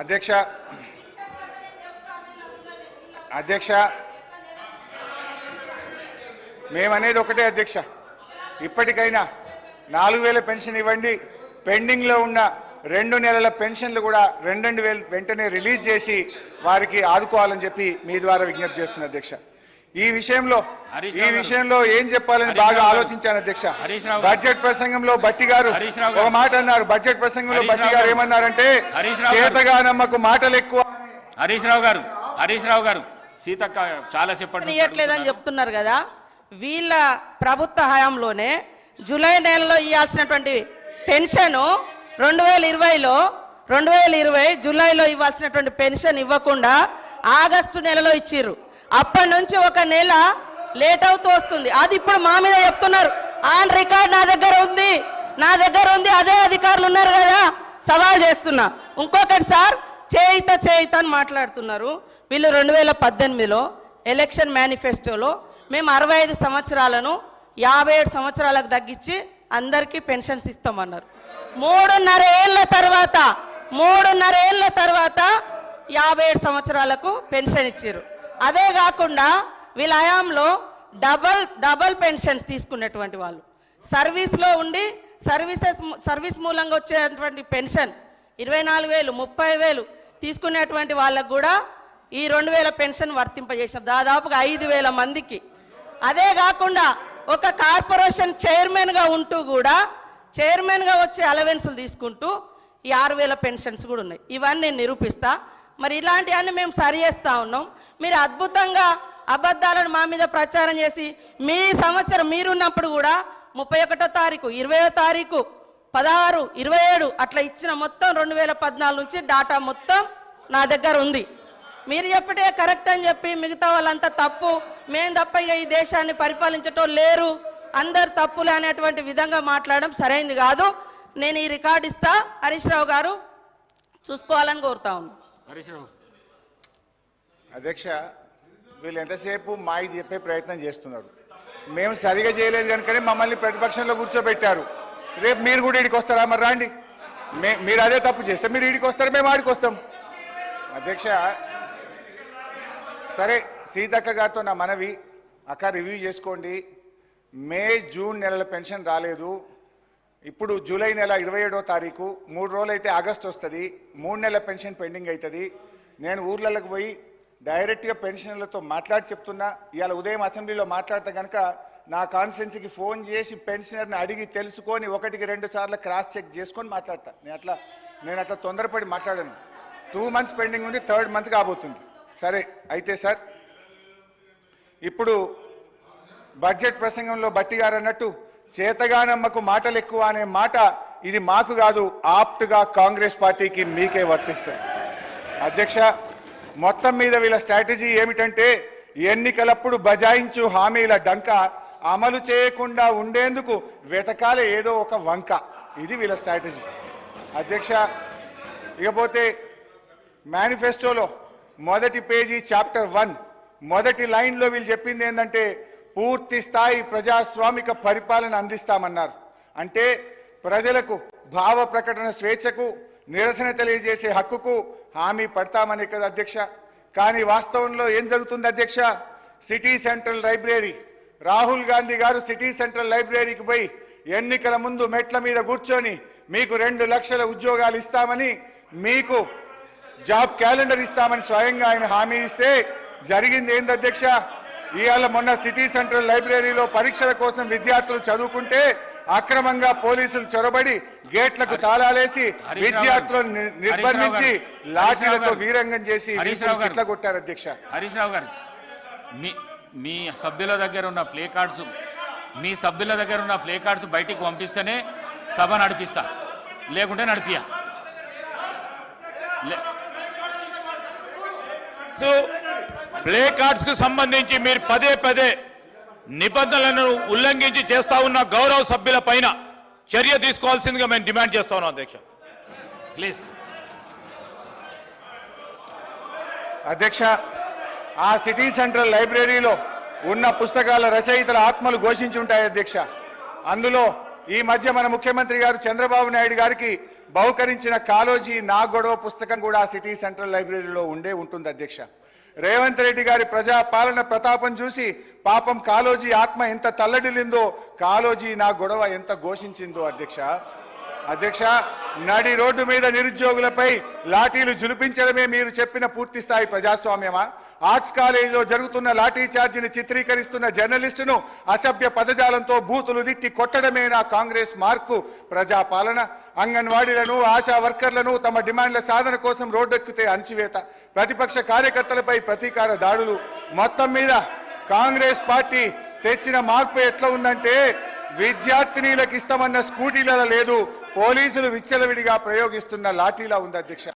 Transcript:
అధ్యక్ష అధ్యక్ష మేమనేది ఒకటే అధ్యక్ష. ఇప్పటికైనా నాలుగు వేల పెన్షన్ ఇవ్వండి. పెండింగ్లో ఉన్న రెండు నెలల పెన్షన్లు కూడా రెండు వేలు వెంటనే రిలీజ్ చేసి వారికి ఆదుకోవాలని చెప్పి మీ ద్వారా విజ్ఞప్తి చేస్తున్నా అధ్యక్ష. ఈ విషయంలో ఈ. విషయంలో ఏం చెప్పాలని బాగా. ఆలోచించాను అధ్యక్ష. బడ్జెట్ ప్రసంగంలో బట్టి గారు ఒక. మాట అన్నారు బడ్జెట్ ప్రసంగంలో బట్టి గారు. ఏమన్నారంటే. చేతగానమ్మకు మాటలు ఎక్కువ హరీష్ రావు గారు హరీష్ రావు గారు సీతక్క చాలా చెప్పండి ఇవ్వట్లేదని చెప్తున్నారు కదా వీళ్ళ ప్రభుత్వ హయాంలోనే జూలై నెలలో ఇవ్వాల్సినటువంటి పెన్షన్ రెండు వేల ఇరవైలో రెండు వేల ఇరవై జూలైలో ఇవ్వాల్సినటువంటి పెన్షన్ ఇవ్వకుండా ఆగస్టు నెలలో ఇచ్చిర్రు అప్పటి నుంచి ఒక నెల లేట్ అవుతూ వస్తుంది. అది ఇప్పుడు మా మీద చెప్తున్నారు. ఆన్ రికార్డ్ నా దగ్గర ఉంది. నా దగ్గర ఉంది. అదే అధికారులు ఉన్నారు కదా. సవాల్ చేస్తున్నా. ఇంకొకటి సార్ చేయిత చేయిత అని మాట్లాడుతున్నారు. వీళ్ళు రెండు వేల పద్దెనిమిదిలో ఎలక్షన్ మేనిఫెస్టోలో మేము అరవై ఐదు సంవత్సరాలను యాభై ఏడు సంవత్సరాలకు తగ్గించి అందరికీ పెన్షన్స్ ఇస్తామన్నారు. మూడున్నర ఏళ్ళ తర్వాత మూడున్నర ఏళ్ళ తర్వాత యాభై ఏడు సంవత్సరాలకు పెన్షన్ ఇచ్చారు అదే కాకుండా వీళ్ళ హయాంలో డబల్ డబల్ పెన్షన్స్ తీసుకున్నటువంటి వాళ్ళు. సర్వీస్లో ఉండి సర్వీసెస్ సర్వీస్ మూలంగా వచ్చేటువంటి పెన్షన్ ఇరవై నాలుగు వేలు ముప్పై వేలు తీసుకునేటువంటి వాళ్ళకు కూడా ఈ రెండు వేల పెన్షన్ వర్తింపజేసిన దాదాపుగా ఐదు వేల మందికి. అదే కాకుండా ఒక కార్పొరేషన్ చైర్మన్గా ఉంటూ కూడా చైర్మన్గా వచ్చే అలవెన్సులు తీసుకుంటూ ఈ ఆరు వేల పెన్షన్స్ కూడా ఉన్నాయి. ఇవన్నీ నేను నిరూపిస్తా. మరి ఇలాంటివన్నీ మేము సరి చేస్తూ ఉన్నాం. మీరు అద్భుతంగా అబద్ధాలను మా మీద ప్రచారం చేసి మీ సంవత్సరం మీరున్నప్పుడు కూడా ముప్పై ఒకటో తారీఖు ఇరవయో తారీఖు పదహారు ఇరవై ఏడు అట్లా ఇచ్చిన మొత్తం రెండు వేల పద్నాలుగు నుంచి డాటా మొత్తం నా దగ్గర ఉంది. మీరు చెప్పటే కరెక్ట్ అని చెప్పి మిగతా వాళ్ళంతా తప్పు. మేము తప్ప ఈ దేశాన్ని పరిపాలించటం లేరు. అందరు తప్పులు అనేటువంటి విధంగా మాట్లాడడం సరైంది కాదు. నేను ఈ రికార్డు ఇస్తా. హరీష్ రావు గారు చూసుకోవాలని కోరుతా ఉన్నాను. హరీష్ రావు అధ్యక్ష వీళ్ళు ఎంతసేపు మాయి చెప్పే ప్రయత్నం చేస్తున్నారు. మేము సరిగా చేయలేదు కనుకనే మమ్మల్ని ప్రతిపక్షంలో కూర్చోబెట్టారు. రేపు మీరు కూడా ఇడికి వస్తారా మరి రాండి. మీరు అదే తప్పు చేస్తే మీరు ఇడికి వస్తారు మేము ఆడికి వస్తాం. అధ్యక్ష సరే సీతక్క గారితో నా మనవి. అక్క రివ్యూ చేసుకోండి. మే జూన్ నెలల పెన్షన్ రాలేదు. ఇప్పుడు జూలై నెల ఇరవై ఏడో తారీఖు మూడు రోజులు అయితే ఆగస్ట్ వస్తుంది మూడు నెలల పెన్షన్ పెండింగ్ అవుతుంది నేను ఊర్లలోకి పోయి డైరెక్ట్గా పెన్షన్లతో మాట్లాడి చెప్తున్నా ఇవాళ ఉదయం అసెంబ్లీలో మాట్లాడితే కనుక నా కాన్స్టిట్యున్సీకి ఫోన్ చేసి పెన్షనర్ని అడిగి తెలుసుకొని ఒకటికి రెండు సార్లు క్రాస్ చెక్ చేసుకొని మాట్లాడతా. నేను అట్లా నేను అట్లా తొందరపడి మాట్లాడాను. టూ మంత్స్ పెండింగ్ ఉంది థర్డ్ మంత్ కాబోతుంది. సరే అయితే సార్ ఇప్పుడు బడ్జెట్ ప్రసంగంలో బట్టి గారు అన్నట్టు చేతగానమ్మకు మాటలు ఎక్కువ అనే మాట ఇది మాకు కాదు ఆప్ట్గా కాంగ్రెస్ పార్టీకి మీకే వర్తిస్తాయి. అధ్యక్ష మొత్తం మీద వీళ్ళ స్ట్రాటజీ ఏమిటంటే ఎన్నికలప్పుడు బజాయించు హామీల డంక అమలు చేయకుండా ఉండేందుకు వెతకాలే ఏదో ఒక వంక. ఇది వీళ్ళ స్ట్రాటజీ. అధ్యక్ష ఇకపోతే మేనిఫెస్టోలో మొదటి పేజీ చాప్టర్ వన్ మొదటి లైన్లో వీళ్ళు చెప్పింది ఏంటంటే పూర్తి స్థాయి ప్రజాస్వామిక పరిపాలన అందిస్తామన్నారు. అంటే ప్రజలకు భావ ప్రకటన స్వేచ్ఛకు నిరసన తెలియజేసే హక్కుకు హామీ పడతామని కదా అధ్యక్ష. కానీ వాస్తవంలో ఏం జరుగుతుంది అధ్యక్ష? City central library. Rahul Gandhi గారు సిటీ సెంట్రల్ లైబ్రరీకి పోయి ఎన్నికల ముందు మెట్ల మీద కూర్చొని మీకు రెండు లక్షల ఉద్యోగాలు ఇస్తామని మీకు జాబ్ క్యాలెండర్ ఇస్తామని స్వయంగా ఆయన హామీ ఇస్తే జరిగింది ఏంది అధ్యక్ష? ఇవాళ మొన్న సిటీ సెంట్రల్ లైబ్రరీలో పరీక్షల కోసం విద్యార్థులు చదువుకుంటే అక్రమంగా పోలీసులు చొరబడి గేట్లకు తాళాలేసి హరీష్ రావు విద్యార్థులను. నిర్బంధించి లాఠీలతో. వీరంగం చేసి. చిట్ల కొట్టారు అధ్యక్ష హరీష్ రావు గారు మీ మీ సభ్యుల దగ్గర ఉన్న ప్లే కార్డ్స్ మీ సభ్యుల దగ్గర ఉన్న ప్లే కార్డ్స్ బయటికి పంపిస్తేనే సభ నడిపిస్తా లేకుంటే నడిపియా లే- ప్లే కార్డ్స్కు సంబంధించి మీరు పదే పదే నిబంధనలను ఉల్లంఘించి చేస్తా ఉన్న గౌరవ సభ్యుల పైన చర్య తీసుకోవాల్సిందిగా మేము డిమాండ్ చేస్తా ఉన్నాం అధ్యక్ష. ప్లీజ్. అధ్యక్ష ఆ సిటీ సెంట్రల్ లైబ్రరీలో ఉన్న పుస్తకాల రచయితల ఆత్మలు ఘోషించి ఉంటాయి అధ్యక్ష. అందులో ఈ మధ్య మన ముఖ్యమంత్రి గారు చంద్రబాబు నాయుడు గారికి బహుకరించిన కాలోజీ నా గొడవ పుస్తకం కూడా సిటీ సెంట్రల్ లైబ్రరీలో ఉండే ఉంటుంది అధ్యక్ష. రేవంత్ రెడ్డి గారి ప్రజా పాలన ప్రతాపం చూసి పాపం కాలోజీ ఆత్మ ఎంత తల్లడిల్లిందో కాలోజీ నా గొడవ ఎంత ఘోషించిందో అధ్యక్ష. అధ్యక్ష నడి రోడ్డు మీద నిరుద్యోగులపై లాఠీలు జులిపించడమే మీరు చెప్పిన పూర్తి స్థాయి ప్రజాస్వామ్యమా? ఆర్ట్స్ కాలేజీలో జరుగుతున్న లాఠీఛార్జిని చిత్రీకరిస్తున్న జర్నలిస్టును అసభ్య పదజాలంతో బూతులు దిట్టి కొట్టడమే నా కాంగ్రెస్ మార్కు. ప్రజాపాలన అంగన్వాడీలను ఆశా వర్కర్లను తమ డిమాండ్ల సాధన కోసం రోడ్డెక్కితే అణచివేత. ప్రతిపక్ష కార్యకర్తలపై ప్రతీకార దాడులు. మొత్తం మీద కాంగ్రెస్ పార్టీ తెచ్చిన మార్పు ఎట్లా ఉందంటే విద్యార్థినీలకు ఇస్తామన్న స్కూటీల లేదు పోలీసులు విచ్చలవిడిగా ప్రయోగిస్తున్న లాఠీలా ఉంది అధ్యక్ష.